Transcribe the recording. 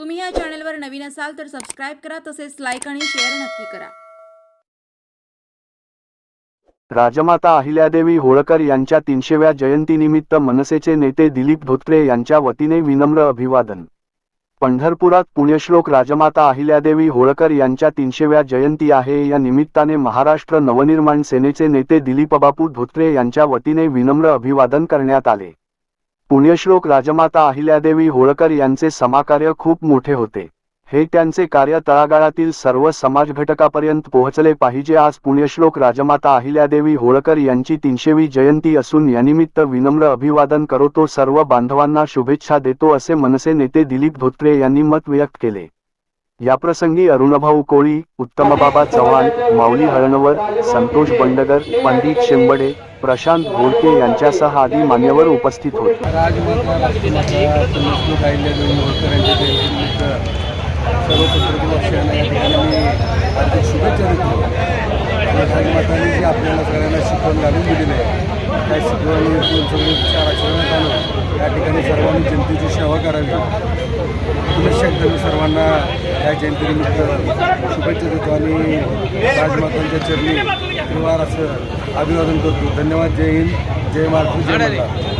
तुम्ही या चॅनलवर नवीन असाल तर सबस्क्राईब करा तसेच लाईक आणि शेअर नक्की करा. राजमाता अहिल्यादेवी होळकर यांच्या तीनशेव्या जयंतीनिमित्त मनसेचे नेते दिलीप धोत्रे यांच्या वतीने विनम्र अभिवादन. पंढरपुरात पुण्यश्लोक राजमाता अहिल्यादेवी होळकर यांच्या तीनशेव्या जयंती आहे. या निमित्ताने महाराष्ट्र नवनिर्माण सेनेचे नेते दिलीपबापू धोत्रे यांच्या वतीने विनम्र अभिवादन करण्यात आले. पुण्यश्लोक राजमाता अहिल्यादेवी होळकर यांचे समाकार्य खूप मोठे होते. हे त्यांचे कार्य तळागाळातील सर्व समाज घटकापर्यंत पोहोचले पाहिजे आज पुण्यश्लोक राजमाता अहिल्यादेवी होळकर यांची तीनशेवी जयंती असून यानिमित्त विनम्र अभिवादन करतो सर्व बांधवांना शुभेच्छा देतो असे मनसे नेते दिलीप धोत्रे यांनी मत व्यक्त केले. याप्रसंगी अरुणभाऊ कोळी उत्तमबाबा चव्हाण माऊली हळणवर संतोष बंडगर पंडित शेंबडे प्रशांत घोळके यांच्यासह आदी मान्यवर उपस्थित होते सर्व पत्रकारांना या ठिकाणी मी हार्दिक शुभेच्छा देतो राजमातांनी आपल्याला सगळ्यांना शिकवण घालून दिलेली आहे त्या शिकवणी सगळे आचरणात आणून या ठिकाणी सर्वांनी जनतेची सेवा करावी पुनश्च एकदा मी सर्वांना या जयंतीनिमित्त शुभेच्छा देतो आणि राजमातांच्या चरणी परिवार असं अभिवादन करतो. धन्यवाद जय हिंद जय महाराष्ट्र जय मल्हार